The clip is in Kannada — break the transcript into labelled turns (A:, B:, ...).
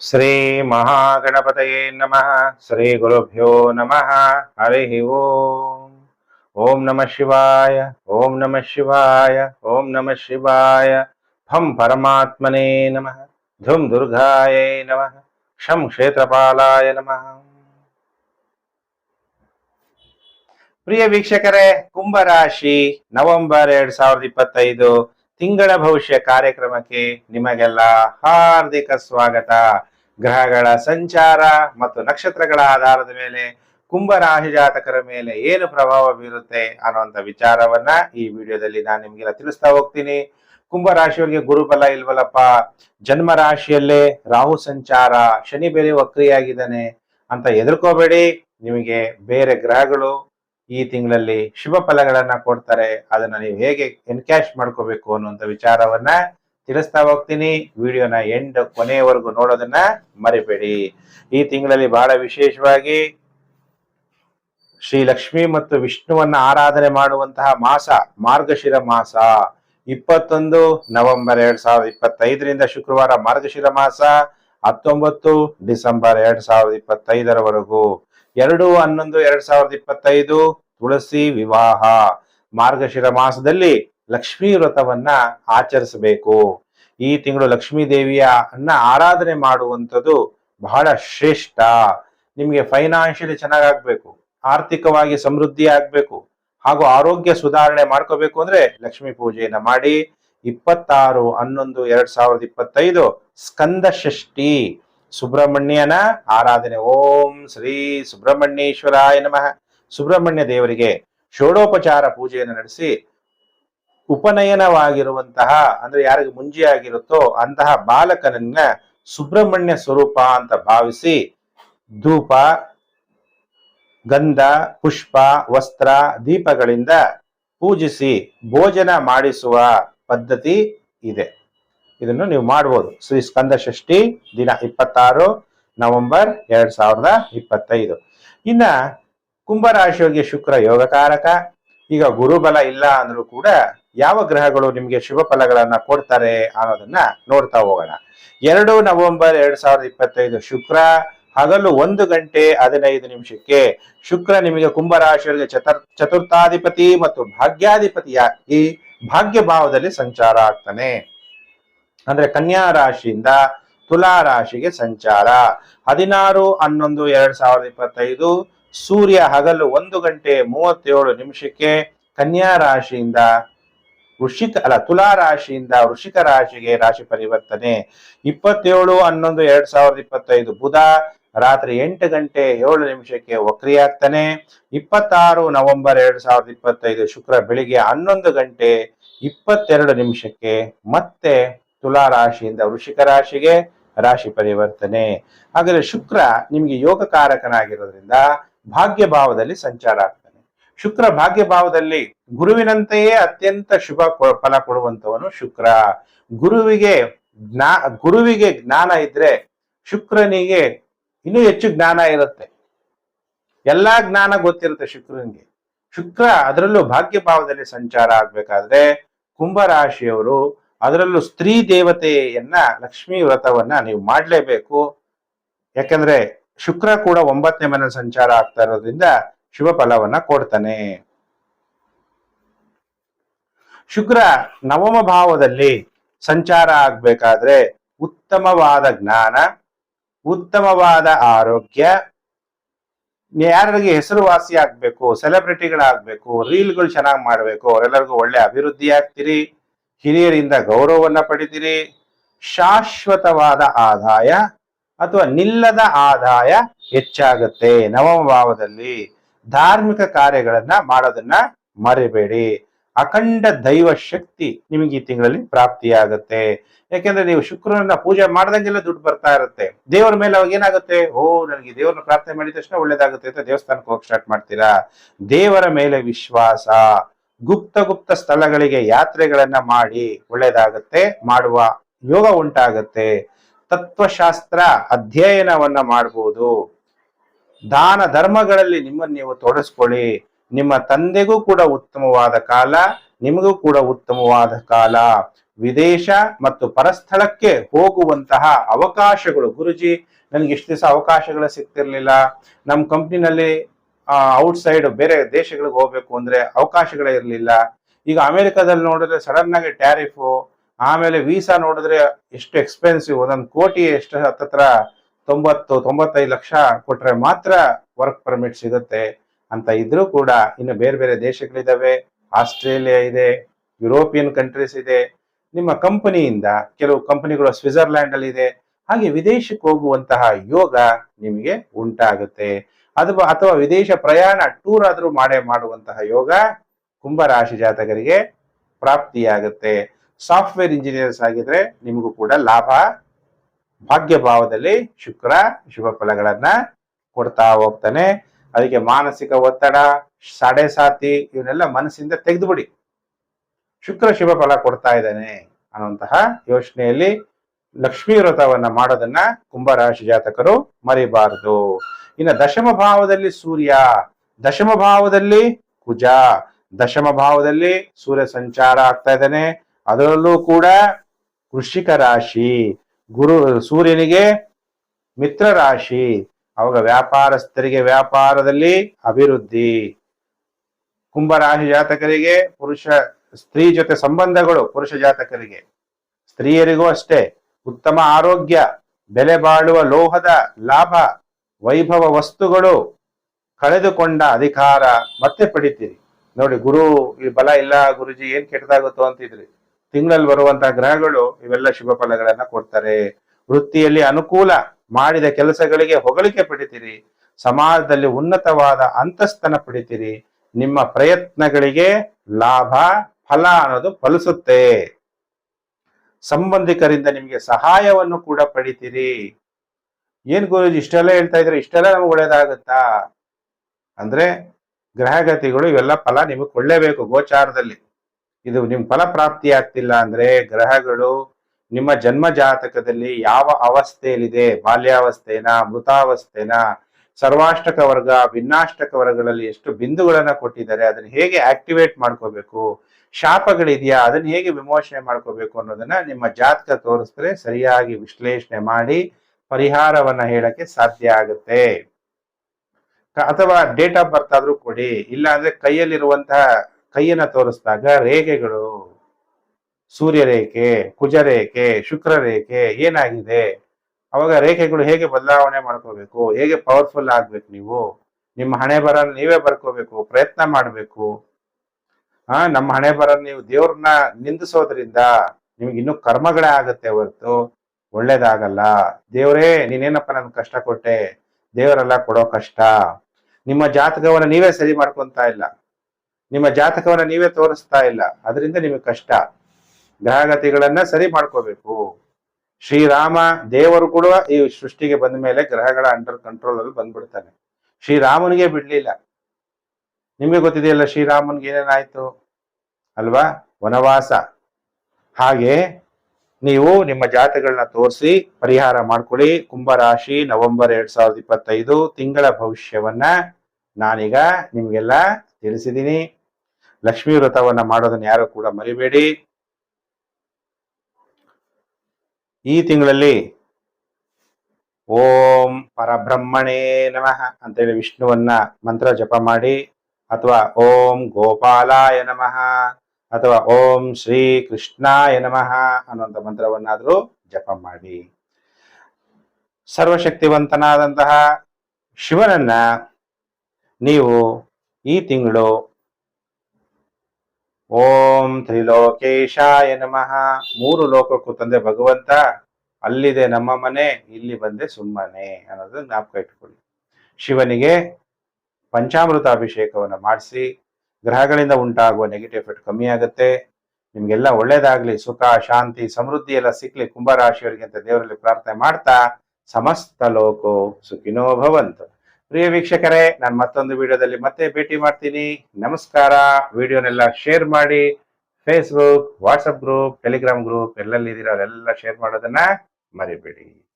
A: ಶ್ರೀ ಮಹಾಗಣಪತಯೇ ನಮಃ. ಶ್ರೀ ಗುರುಭ್ಯೋ ನಮಃ. ಹರಿ ಓಂ. ಓಂ ನಮಃ ಶಿವಾಯ. ಓಂ ನಮಃ ಶಿವಾಯ. ಓಂ ನಮಃ ಶಿವಾಯ. ಫಂ ಪರಮಾತ್ಮನೇ ನಮಃ. ಧುಂ ದುರ್ಗಾಯೇ ನಮಃ. ಕ್ಷಂ ಕ್ಷೇತ್ರಪಾಲಾಯ ನಮಃ. ಪ್ರಿಯ ವೀಕ್ಷಕರೇ, ಕುಂಭರಾಶಿ ನವೆಂಬರ್ ಎರಡ್ ಸಾವಿರದ ಇಪ್ಪತ್ತೈದು ತಿಂಗಳ ಭವಿಷ್ಯ ಕಾರ್ಯಕ್ರಮಕ್ಕೆ ನಿಮಗೆಲ್ಲ ಹಾರ್ದಿಕ ಸ್ವಾಗತ. ಗ್ರಹಗಳ ಸಂಚಾರ ಮತ್ತು ನಕ್ಷತ್ರಗಳ ಆಧಾರದ ಮೇಲೆ ಕುಂಭರಾಶಿ ಜಾತಕರ ಮೇಲೆ ಏನು ಪ್ರಭಾವ ಬೀರುತ್ತೆ ಅನ್ನುವಂತ ವಿಚಾರವನ್ನ ಈ ವಿಡಿಯೋದಲ್ಲಿ ನಾನು ನಿಮ್ಗೆಲ್ಲ ತಿಳಿಸ್ತಾ ಹೋಗ್ತೀನಿ. ಕುಂಭ ರಾಶಿಯವರಿಗೆ ಗುರುಬಲ ಇಲ್ವಲ್ಲಪ್ಪ. ಜನ್ಮ ರಾಶಿಯಲ್ಲೇ ರಾಹು ಸಂಚಾರ, ಶನಿ ಬೇರೆ ವಕ್ರಿಯಾಗಿದ್ದಾನೆ ಅಂತ ಹೆದರ್ಕೋಬೇಡಿ. ನಿಮಗೆ ಬೇರೆ ಗ್ರಹಗಳು ಈ ತಿಂಗಳಲ್ಲಿ ಶುಭ ಫಲಗಳನ್ನ ಕೊಡ್ತಾರೆ. ಅದನ್ನ ನೀವು ಹೇಗೆ ಎನ್ಕ್ಯಾಶ್ ಮಾಡ್ಕೋಬೇಕು ಅನ್ನುವಂಥ ವಿಚಾರವನ್ನ ತಿಳಿಸ್ತಾ ಹೋಗ್ತೀನಿ. ವಿಡಿಯೋನ ಎಂಡ್ ಕೊನೆಯವರೆಗೂ ನೋಡೋದನ್ನ ಮರಿಬೇಡಿ. ಈ ತಿಂಗಳಲ್ಲಿ ಬಹಳ ವಿಶೇಷವಾಗಿ ಶ್ರೀ ಲಕ್ಷ್ಮಿ ಮತ್ತು ವಿಷ್ಣುವನ್ನ ಆರಾಧನೆ ಮಾಡುವಂತಹ ಮಾಸ, ಮಾರ್ಗಶಿರ ಮಾಸ. ಇಪ್ಪತ್ತೊಂದು ನವೆಂಬರ್ ಎರಡ್ ಸಾವಿರದ ಇಪ್ಪತ್ತೈದರಿಂದ ಶುಕ್ರವಾರ ಮಾರ್ಗಶಿರ ಮಾಸ, ಹತ್ತೊಂಬತ್ತು ಡಿಸೆಂಬರ್ ಎರಡ್ ಸಾವಿರದ ಇಪ್ಪತ್ತೈದರವರೆಗೂ. ಎರಡು, ಹನ್ನೊಂದು, ಎರಡ್ ಸಾವಿರದ ಇಪ್ಪತ್ತೈದು ತುಳಸಿ ವಿವಾಹ. ಮಾರ್ಗಶಿರ ಮಾಸದಲ್ಲಿ ಲಕ್ಷ್ಮೀ ವ್ರತವನ್ನ ಆಚರಿಸಬೇಕು. ಈ ತಿಂಗಳು ಲಕ್ಷ್ಮೀ ದೇವಿಯ ಅನ್ನ ಆರಾಧನೆ ಮಾಡುವಂಥದ್ದು ಬಹಳ ಶ್ರೇಷ್ಠ. ನಿಮಗೆ ಫೈನಾನ್ಷಿಯಲಿ ಚೆನ್ನಾಗಾಗ್ಬೇಕು, ಆರ್ಥಿಕವಾಗಿ ಸಮೃದ್ಧಿ ಆಗ್ಬೇಕು, ಹಾಗೂ ಆರೋಗ್ಯ ಸುಧಾರಣೆ ಮಾಡ್ಕೋಬೇಕು ಅಂದ್ರೆ ಲಕ್ಷ್ಮೀ ಪೂಜೆಯನ್ನ ಮಾಡಿ. ಇಪ್ಪತ್ತಾರು, ಹನ್ನೊಂದು, ಎರಡ್ ಸಾವಿರದ ಇಪ್ಪತ್ತೈದು ಸ್ಕಂದ ಷಷ್ಠಿ. ಸುಬ್ರಹ್ಮಣ್ಯನ ಆರಾಧನೆ. ಓಂ ಶ್ರೀ ಸುಬ್ರಹ್ಮಣ್ಯೇಶ್ವರಾಯ ನಮಃ. ಸುಬ್ರಹ್ಮಣ್ಯ ದೇವರಿಗೆ ಷೋಡೋಪಚಾರ ಪೂಜೆಯನ್ನು ನಡೆಸಿ ಉಪನಯನವಾಗಿರುವಂತಹ, ಅಂದ್ರೆ ಯಾರಿಗೆ ಮುಂಜಿಯಾಗಿರುತ್ತೋ ಅಂತಹ ಬಾಲಕನನ್ನ ಸುಬ್ರಹ್ಮಣ್ಯ ಸ್ವರೂಪ ಅಂತ ಭಾವಿಸಿ ಧೂಪ, ಗಂಧ, ಪುಷ್ಪ, ವಸ್ತ್ರ, ದೀಪಗಳಿಂದ ಪೂಜಿಸಿ ಭೋಜನ ಮಾಡಿಸುವ ಪದ್ಧತಿ ಇದೆ. ಇದನ್ನು ನೀವು ಮಾಡ್ಬೋದು. ಶ್ರೀ ಸ್ಕಂದ ಷಷ್ಠಿ, ದಿನ ಇಪ್ಪತ್ತಾರು, ನವೆಂಬರ್ ಎರಡ್ ಸಾವಿರದ ಇಪ್ಪತ್ತೈದು. ಇನ್ನ ಕುಂಭರಾಶಿಯೋಗಿ ಶುಕ್ರ ಯೋಗಕಾರಕ. ಈಗ ಗುರುಬಲ ಇಲ್ಲ ಅಂದ್ರೂ ಕೂಡ ಯಾವ ಗ್ರಹಗಳು ನಿಮಗೆ ಶುಭ ಫಲಗಳನ್ನ ಕೊಡ್ತಾರೆ ಅನ್ನೋದನ್ನ ನೋಡ್ತಾ ಹೋಗೋಣ. ಎರಡು ನವೆಂಬರ್ ಎರಡ್ ಸಾವಿರದ ಇಪ್ಪತ್ತೈದು ಶುಕ್ರ. ಹಗಲು ಒಂದು ಗಂಟೆ ಹದಿನೈದು ನಿಮಿಷಕ್ಕೆ ಶುಕ್ರ ನಿಮಗೆ ಕುಂಭರಾಶಿಯವರಿಗೆ ಚತುರ್ ಚತುರ್ಥಾಧಿಪತಿ ಮತ್ತು ಭಾಗ್ಯಾಧಿಪತಿಯಾಗಿ ಭಾಗ್ಯ ಭಾವದಲ್ಲಿ ಸಂಚಾರ ಆಗ್ತಾನೆ. ಅಂದ್ರೆ ಕನ್ಯಾ ರಾಶಿಯಿಂದ ತುಲಾ ರಾಶಿಗೆ ಸಂಚಾರ. ಹದಿನಾರು, ಹನ್ನೊಂದು, ಎರಡ್ ಸಾವಿರದ ಇಪ್ಪತ್ತೈದು, ಸೂರ್ಯ ಹಗಲು ಒಂದು ಗಂಟೆ ಮೂವತ್ತೇಳು ನಿಮಿಷಕ್ಕೆ ಕನ್ಯಾ ರಾಶಿಯಿಂದ ವೃಷಿಕ ಅಲ್ಲ ತುಲಾ ರಾಶಿಯಿಂದ ವೃಷಿಕ ರಾಶಿಗೆ ರಾಶಿ ಪರಿವರ್ತನೆ. ಇಪ್ಪತ್ತೇಳು, ಹನ್ನೊಂದು, ಎರಡ್ ಸಾವಿರದ ಇಪ್ಪತ್ತೈದು ಬುಧ ರಾತ್ರಿ ಎಂಟು ಗಂಟೆ ಏಳು ನಿಮಿಷಕ್ಕೆ ವಕ್ರಿಯಾಗ್ತಾನೆ. ಇಪ್ಪತ್ತಾರು, ನವೆಂಬರ್ ಎರಡ್ ಸಾವಿರದ ಇಪ್ಪತ್ತೈದು ಶುಕ್ರ ಬೆಳಿಗ್ಗೆ ಹನ್ನೊಂದು ಗಂಟೆ ಇಪ್ಪತ್ತೆರಡು ನಿಮಿಷಕ್ಕೆ ಮತ್ತೆ ತುಲಾ ರಾಶಿಯಿಂದ ವೃಷಿಕ ರಾಶಿಗೆ ರಾಶಿ ಪರಿವರ್ತನೆ. ಹಾಗಾದ್ರೆ ಶುಕ್ರ ನಿಮಗೆ ಯೋಗಕಾರಕನಾಗಿರೋದ್ರಿಂದ ಭಾಗ್ಯ ಭಾವದಲ್ಲಿ ಸಂಚಾರ ಆಗ್ತಾನೆ. ಶುಕ್ರ ಭಾಗ್ಯ ಭಾವದಲ್ಲಿ ಗುರುವಿನಂತೆಯೇ ಅತ್ಯಂತ ಶುಭ ಫಲ ಕೊಡುವಂತವನು ಶುಕ್ರ. ಗುರುವಿಗೆ ಜ್ಞಾ, ಗುರುವಿಗೆ ಜ್ಞಾನ ಇದ್ರೆ ಶುಕ್ರನಿಗೆ ಇನ್ನೂ ಹೆಚ್ಚು ಜ್ಞಾನ ಇರುತ್ತೆ. ಎಲ್ಲಾ ಜ್ಞಾನ ಗೊತ್ತಿರುತ್ತೆ ಶುಕ್ರನಿಗೆ. ಶುಕ್ರ ಅದರಲ್ಲೂ ಭಾಗ್ಯ ಭಾವದಲ್ಲಿ ಸಂಚಾರ ಆಗ್ಬೇಕಾದ್ರೆ ಕುಂಭರಾಶಿಯವರು ಅದರಲ್ಲೂ ಸ್ತ್ರೀ ದೇವತೆಯನ್ನ ಲಕ್ಷ್ಮೀ ವ್ರತವನ್ನ ನೀವು ಮಾಡ್ಲೇಬೇಕು. ಯಾಕಂದ್ರೆ ಶುಕ್ರ ಕೂಡ ಒಂಬತ್ತನೇ ಮನೆ ಸಂಚಾರ ಆಗ್ತಾ ಇರೋದ್ರಿಂದ ಶುಭ ಫಲವನ್ನ ಕೊಡ್ತಾನೆ. ಶುಕ್ರ ನವಮ ಭಾವದಲ್ಲಿ ಸಂಚಾರ ಆಗ್ಬೇಕಾದ್ರೆ ಉತ್ತಮವಾದ ಜ್ಞಾನ, ಉತ್ತಮವಾದ ಆರೋಗ್ಯ ಯಾರಿಗೆ ಹೆಸರುವಾಸಿ ಆಗ್ಬೇಕು ಸೆಲೆಬ್ರಿಟಿಗಳಾಗ್ಬೇಕು ರೀಲ್ಗಳು ಚೆನ್ನಾಗಿ ಮಾಡ್ಬೇಕು, ಅವರೆಲ್ಲರಿಗೂ ಒಳ್ಳೆ ಅಭಿವೃದ್ಧಿ ಆಗ್ತೀರಿ. ಹಿರಿಯರಿಂದ ಗೌರವವನ್ನ ಪಡಿತೀರಿ ಶಾಶ್ವತವಾದ ಆದಾಯ ಅಥವಾ ನಿಲ್ಲದ ಆದಾಯ ಹೆಚ್ಚಾಗುತ್ತೆ. ನವಮ ಭಾವದಲ್ಲಿ ಧಾರ್ಮಿಕ ಕಾರ್ಯಗಳನ್ನ ಮಾಡೋದನ್ನ ಮರಿಬೇಡಿ. ಅಖಂಡ ದೈವ ಶಕ್ತಿ ನಿಮಗೆ ಈ ತಿಂಗಳಲ್ಲಿ ಪ್ರಾಪ್ತಿಯಾಗುತ್ತೆ. ಯಾಕೆಂದ್ರೆ ನೀವು ಶುಕ್ರನನ್ನ ಪೂಜೆ ಮಾಡ್ದಂಗೆಲ್ಲ ದುಡ್ಡು ಬರ್ತಾ ಇರುತ್ತೆ. ದೇವರ ಮೇಲೆ ಅವಾಗ ಏನಾಗುತ್ತೆ? ಓ, ನನಗೆ ದೇವರನ್ನ ಪ್ರಾರ್ಥನೆ ಮಾಡಿದ ತಕ್ಷಣ ಒಳ್ಳೇದಾಗುತ್ತೆ ಅಂತ ದೇವಸ್ಥಾನಕ್ಕೆ ಹೋಗಿ ಸ್ಟಾರ್ಟ್ ಮಾಡ್ತೀರಾ? ದೇವರ ಮೇಲೆ ವಿಶ್ವಾಸ. ಗುಪ್ತ ಗುಪ್ತ ಸ್ಥಳಗಳಿಗೆ ಯಾತ್ರೆಗಳನ್ನ ಮಾಡಿ ಒಳ್ಳೇದಾಗುತ್ತೆ, ಮಾಡುವ ಯೋಗ ಉಂಟಾಗತ್ತೆ. ತತ್ವಶಾಸ್ತ್ರ ಅಧ್ಯಯನವನ್ನ ಮಾಡಬಹುದು ದಾನ ಧರ್ಮಗಳಲ್ಲಿ ನಿಮ್ಮನ್ನು ನೀವು ತೊಡಸ್ಕೊಳ್ಳಿ. ನಿಮ್ಮ ತಂದೆಗೂ ಕೂಡ ಉತ್ತಮವಾದ ಕಾಲ, ನಿಮಗೂ ಕೂಡ ಉತ್ತಮವಾದ ಕಾಲ. ವಿದೇಶ ಮತ್ತು ಪರಸ್ಥಳಕ್ಕೆ ಹೋಗುವಂತಹ ಅವಕಾಶಗಳು. ಗುರುಜಿ, ನನಗೆ ಇಷ್ಟು ದಿವಸ ಅವಕಾಶಗಳು ಸಿಗ್ತಿರ್ಲಿಲ್ಲ. ನಮ್ಮ ಕಂಪ್ನಿನಲ್ಲಿ ಔಟ್ಸೈಡ್ ಬೇರೆ ದೇಶಗಳಿಗೆ ಹೋಗ್ಬೇಕು ಅಂದ್ರೆ ಅವಕಾಶಗಳೇ ಇರಲಿಲ್ಲ. ಈಗ ಅಮೆರಿಕದಲ್ಲಿ ನೋಡಿದ್ರೆ ಸಡನ್ ಆಗಿ ಟ್ಯಾರಿಫು ಆಮೇಲೆ ವೀಸಾ ನೋಡಿದ್ರೆ ಎಷ್ಟು ಎಕ್ಸ್ಪೆನ್ಸಿವ್ ಒಂದೊಂದು ಕೋಟಿ ಎಷ್ಟು ಹತ್ತತ್ರ ತೊಂಬತ್ತು, ತೊಂಬತ್ತೈದು ಲಕ್ಷ ಕೊಟ್ರೆ ಮಾತ್ರ ವರ್ಕ್ ಪರ್ಮಿಟ್ ಸಿಗುತ್ತೆ ಅಂತ ಇದ್ರೂ ಕೂಡ ಇನ್ನು ಬೇರೆ ಬೇರೆ ದೇಶಗಳಿದಾವೆ. ಆಸ್ಟ್ರೇಲಿಯಾ ಇದೆ, ಯುರೋಪಿಯನ್ ಕಂಟ್ರೀಸ್ ಇದೆ. ನಿಮ್ಮ ಕಂಪನಿಯಿಂದ ಕೆಲವು ಕಂಪನಿಗಳು ಸ್ವಿಟ್ಜರ್ಲ್ಯಾಂಡ್ ಅಲ್ಲಿ ಇದೆ. ಹಾಗೆ ವಿದೇಶಕ್ಕೆ ಹೋಗುವಂತಹ ಯೋಗ ನಿಮಗೆ ಉಂಟಾಗುತ್ತೆ. ಅದು ಅಥವಾ ವಿದೇಶ ಪ್ರಯಾಣ ಟೂರ್ ಆದರೂ ಮಾಡೇ ಮಾಡುವಂತಹ ಯೋಗ ಕುಂಭರಾಶಿ ಜಾತಕರಿಗೆ ಪ್ರಾಪ್ತಿಯಾಗುತ್ತೆ. ಸಾಫ್ಟ್ವೇರ್ ಇಂಜಿನಿಯರ್ಸ್ ಆಗಿದ್ರೆ ನಿಮಗೂ ಕೂಡ ಲಾಭ. ಭಾಗ್ಯ ಭಾವದಲ್ಲಿ ಶುಕ್ರ, ಶುಭ ಫಲಗಳನ್ನ ಕೊಡ್ತಾ ಹೋಗ್ತಾನೆ. ಅದಕ್ಕೆ ಮಾನಸಿಕ ಒತ್ತಡ ಸಾಡೆ ಸಾತಿ ಇವನ್ನೆಲ್ಲ ಮನಸ್ಸಿಂದ ತೆಗೆದುಬಿಡಿ. ಶುಕ್ರ, ಶುಭ ಫಲ ಕೊಡ್ತಾ ಇದ್ದಾನೆ ಅನ್ನುವಂತಹ ಯೋಚನೆಯಲ್ಲಿ ಲಕ್ಷ್ಮೀ ವ್ರತವನ್ನ ಮಾಡೋದನ್ನ ಕುಂಭರಾಶಿ ಜಾತಕರು ಮರಿಬಾರದು. ಇನ್ನು ದಶಮ ಭಾವದಲ್ಲಿ ಸೂರ್ಯ, ದಶಮ ಭಾವದಲ್ಲಿ ಕುಜ, ದಶಮ ಭಾವದಲ್ಲಿ ಸೂರ್ಯ ಸಂಚಾರ ಆಗ್ತಾ ಇದ್ದಾನೆ. ಅದರಲ್ಲೂ ಕೂಡ ಕೃಷಿಕ ರಾಶಿ, ಗುರು, ಸೂರ್ಯನಿಗೆ ಮಿತ್ರ ರಾಶಿ, ಅವಾಗ ವ್ಯಾಪಾರಸ್ಥರಿಗೆ ವ್ಯಾಪಾರದಲ್ಲಿ ಅಭಿವೃದ್ಧಿ. ಕುಂಭರಾಶಿ ಜಾತಕರಿಗೆ ಪುರುಷ, ಸ್ತ್ರೀ ಜೊತೆ ಸಂಬಂಧಗಳು ಪುರುಷ ಜಾತಕರಿಗೆ. ಸ್ತ್ರೀಯರಿಗೂ ಅಷ್ಟೇ ಉತ್ತಮ ಆರೋಗ್ಯ, ಬೆಲೆ ಬಾಳುವ ಲೋಹದ ಲಾಭ ವೈಭವ ವಸ್ತುಗಳು ಕಳೆದುಕೊಂಡ ಅಧಿಕಾರ ಮತ್ತೆ ಪಡಿತೀರಿ. ನೋಡಿ, ಗುರು, ಈ ಬಲ ಇಲ್ಲ, ಗುರುಜಿ ಏನ್ ಕೆಟ್ಟದಾಗುತ್ತೋ ಅಂತಿದ್ರಿ. ತಿಂಗಳಲ್ಲಿ ಬರುವಂತಹ ಗ್ರಹಗಳು ಇವೆಲ್ಲ ಶುಭ ಫಲಗಳನ್ನ ಕೊಡ್ತಾರೆ. ವೃತ್ತಿಯಲ್ಲಿ ಅನುಕೂಲ ಮಾಡಿದ ಕೆಲಸಗಳಿಗೆ ಹೊಗಳಿಕೆ ಪಡಿತೀರಿ. ಸಮಾಜದಲ್ಲಿ ಉನ್ನತವಾದ ಅಂತಸ್ತನ ಪಡಿತೀರಿ. ನಿಮ್ಮ ಪ್ರಯತ್ನಗಳಿಗೆ ಲಾಭ, ಫಲ ಅನ್ನೋದು ಫಲಿಸುತ್ತೆ. ಸಂಬಂಧಿಕರಿಂದ ನಿಮಗೆ ಸಹಾಯವನ್ನು ಕೂಡ ಪಡಿತೀರಿ. ಏನ್ ಗುರುಜಿ, ಇಷ್ಟೆಲ್ಲ ಹೇಳ್ತಾ ಇದ್ರೆ ಇಷ್ಟೆಲ್ಲ ನಮ್ಗೆ ಒಳ್ಳೇದಾಗುತ್ತಾ? ಅಂದ್ರೆ ಗ್ರಹಗತಿಗಳು ಇವೆಲ್ಲ ಫಲ ನಿಮಗೆ ಕೊಳ್ಳೇಬೇಕು ಗೋಚಾರದಲ್ಲಿ. ಇದು ನಿಮ್ ಫಲ ಪ್ರಾಪ್ತಿ ಆಗ್ತಿಲ್ಲ ಅಂದ್ರೆ ಗ್ರಹಗಳು ನಿಮ್ಮ ಜನ್ಮ ಜಾತಕದಲ್ಲಿ ಯಾವ ಅವಸ್ಥೆಯಲ್ಲಿದೆ? ಬಾಲ್ಯಾವಸ್ಥೆನ, ಮೃತಾವಸ್ಥೆನ? ಸರ್ವಾಷ್ಟಕ ವರ್ಗ, ಭಿನ್ನಾಷ್ಟಕ ವರ್ಗಗಳಲ್ಲಿ ಎಷ್ಟು ಬಿಂದುಗಳನ್ನ ಕೊಟ್ಟಿದ್ದಾರೆ? ಅದನ್ನ ಹೇಗೆ ಆಕ್ಟಿವೇಟ್ ಮಾಡ್ಕೋಬೇಕು? ಶಾಪಗಳಿದೆಯಾ? ಅದನ್ನ ಹೇಗೆ ವಿಮೋಚನೆ ಮಾಡ್ಕೋಬೇಕು ಅನ್ನೋದನ್ನ ನಿಮ್ಮ ಜಾತಕ ತೋರಿಸಿದ್ರೆ ಸರಿಯಾಗಿ ವಿಶ್ಲೇಷಣೆ ಮಾಡಿ ಪರಿಹಾರವನ್ನ ಹೇಳಕ್ಕೆ ಸಾಧ್ಯ ಆಗುತ್ತೆ. ಅಥವಾ ಡೇಟ್ ಆಫ್ ಬರ್ತ್ ಆದ್ರೂ ಕೊಡಿ. ಇಲ್ಲ ಅಂದ್ರೆ ಕೈಯಲ್ಲಿರುವಂತಹ ಕೈಯನ್ನ ತೋರಿಸಿದಾಗ ರೇಖೆಗಳು ಸೂರ್ಯ ರೇಖೆ ಕುಜ ರೇಖೆ ಶುಕ್ರ ರೇಖೆ ಏನಾಗಿದೆ? ಅವಾಗ ರೇಖೆಗಳು ಹೇಗೆ ಬದಲಾವಣೆ ಮಾಡ್ಕೋಬೇಕು? ಹೇಗೆ ಪವರ್ಫುಲ್ ಆಗ್ಬೇಕು ನೀವು? ನಿಮ್ಮ ಹಣೆ ಬರ ನೀವೇ ಬರ್ಕೋಬೇಕು, ಪ್ರಯತ್ನ ಮಾಡಬೇಕು. ಆ, ನಮ್ಮ ಹಣೆ ಬರ ನೀವು ದೇವ್ರನ್ನ ನಿಂದಿಸೋದ್ರಿಂದ ನಿಮ್ಗೆ ಇನ್ನೂ ಕರ್ಮಗಳೇ ಆಗುತ್ತೆ ಹೊರತು. ಒಳ್ಳೇದಾಗಲ್ಲ. ದೇವರೇ, ನೀನೇನಪ್ಪ ನನ್ ಕಷ್ಟ ಕೊಟ್ಟೆ? ದೇವರೆಲ್ಲ ಕೊಡೋ ಕಷ್ಟ. ನಿಮ್ಮ ಜಾತಕವನ್ನ ನೀವೇ ಸರಿ ಮಾಡ್ಕೊಂತ ಇಲ್ಲ. ನಿಮ್ಮ ಜಾತಕವನ್ನ ನೀವೇ ತೋರಿಸ್ತಾ ಇಲ್ಲ. ಅದರಿಂದ ನಿಮಗೆ ಕಷ್ಟ. ಗ್ರಹಗತಿಗಳನ್ನ ಸರಿ ಮಾಡ್ಕೋಬೇಕು. ಶ್ರೀರಾಮ ದೇವರು ಕೂಡ ಈ ಸೃಷ್ಟಿಗೆ ಬಂದ ಮೇಲೆ ಗ್ರಹಗಳ ಅಂಡರ್ ಕಂಟ್ರೋಲ್ ಅಲ್ಲಿ ಬಂದ್ಬಿಡ್ತಾನೆ. ಶ್ರೀರಾಮನಿಗೆ ಬಿಡ್ಲಿಲ್ಲ. ನಿಮಗೆ ಗೊತ್ತಿದೆಯಲ್ಲ ಶ್ರೀರಾಮನ್ಗೆ ಏನೇನಾಯ್ತು? ಅಲ್ವಾ? ವನವಾಸ. ಹಾಗೆ ನೀವು ನಿಮ್ಮ ಜಾತಗಳನ್ನ ತೋರಿಸಿ ಪರಿಹಾರ ಮಾಡ್ಕೊಳ್ಳಿ. ಕುಂಭರಾಶಿ ನವೆಂಬರ್ ಎರಡ್ ಸಾವಿರದ ಇಪ್ಪತ್ತೈದು ತಿಂಗಳ ಭವಿಷ್ಯವನ್ನ ನಾನೀಗ ನಿಮ್ಗೆಲ್ಲ ತಿಳಿಸಿದ್ದೀನಿ ಲಕ್ಷ್ಮೀ ವ್ರತವನ್ನ ಮಾಡೋದನ್ನ ಯಾರು ಕೂಡ ಮರಿಬೇಡಿ. ಈ ತಿಂಗಳಲ್ಲಿ ಓಂ ಪರಬ್ರಹ್ಮಣೇ ನಮಃ ಅಂತೇಳಿ ವಿಷ್ಣುವನ್ನ ಮಂತ್ರ ಜಪ ಮಾಡಿ ಅಥವಾ ಓಂ ಗೋಪಾಲಾಯ ನಮಃ. ಅಥವಾ ಓಂ ಶ್ರೀ ಕೃಷ್ಣಾಯ ನಮಃ ಅನ್ನುವಂಥ ಮಂತ್ರವನ್ನಾದರೂ ಜಪ ಮಾಡಿ. ಸರ್ವಶಕ್ತಿವಂತನಾದಂತಹ ಶಿವನನ್ನ ನೀವು ಈ ತಿಂಗಳು ಓಂ ತ್ರಿಲೋಕೇಶಾಯ ನಮಃ ಮೂರು ಲೋಕಕ್ಕೂ ತಂದೆ ಭಗವಂತ, ಅಲ್ಲಿದೆ ನಮ್ಮ ಮನೆ, ಇಲ್ಲಿ ಬಂದೆ ಸುಮ್ಮನೆ ಅನ್ನೋದು ಜ್ಞಾಪಕ ಇಟ್ಕೊಳ್ಳಿ. ಶಿವನಿಗೆ ಪಂಚಾಮೃತ ಅಭಿಷೇಕವನ್ನು ಮಾಡಿಸಿ ಗ್ರಹಗಳಿಂದ ಉಂಟಾಗುವ ನೆಗೆಟಿವ್ ಎಫೆಕ್ಟ್ ಕಮ್ಮಿ ಆಗುತ್ತೆ. ನಿಮ್ಗೆಲ್ಲ ಒಳ್ಳೇದಾಗಲಿ, ಸುಖ, ಶಾಂತಿ, ಸಮೃದ್ಧಿ ಎಲ್ಲ ಸಿಕ್ಲಿ ಕುಂಭರಾಶಿಯವರಿಗೆ ಅಂತ ದೇವರಲ್ಲಿ ಪ್ರಾರ್ಥನೆ ಮಾಡ್ತಾ ಸಮಸ್ತ ಲೋಕೋ ಸುಖಿನೋ ಭವಂತು. ಪ್ರಿಯ ವೀಕ್ಷಕರೇ, ನಾನು ಮತ್ತೊಂದು ವಿಡಿಯೋದಲ್ಲಿ ಮತ್ತೆ ಭೇಟಿ ಮಾಡ್ತೀನಿ. ನಮಸ್ಕಾರ. ವಿಡಿಯೋನೆಲ್ಲ ಶೇರ್ ಮಾಡಿ. Facebook WhatsApp group Telegram group ಎಲ್ಲೆಲ್ಲಿದ್ದೀರೋ ಅವರೆಲ್ಲ ಶೇರ್ ಮಾಡೋದನ್ನ ಮರಿಬೇಡಿ.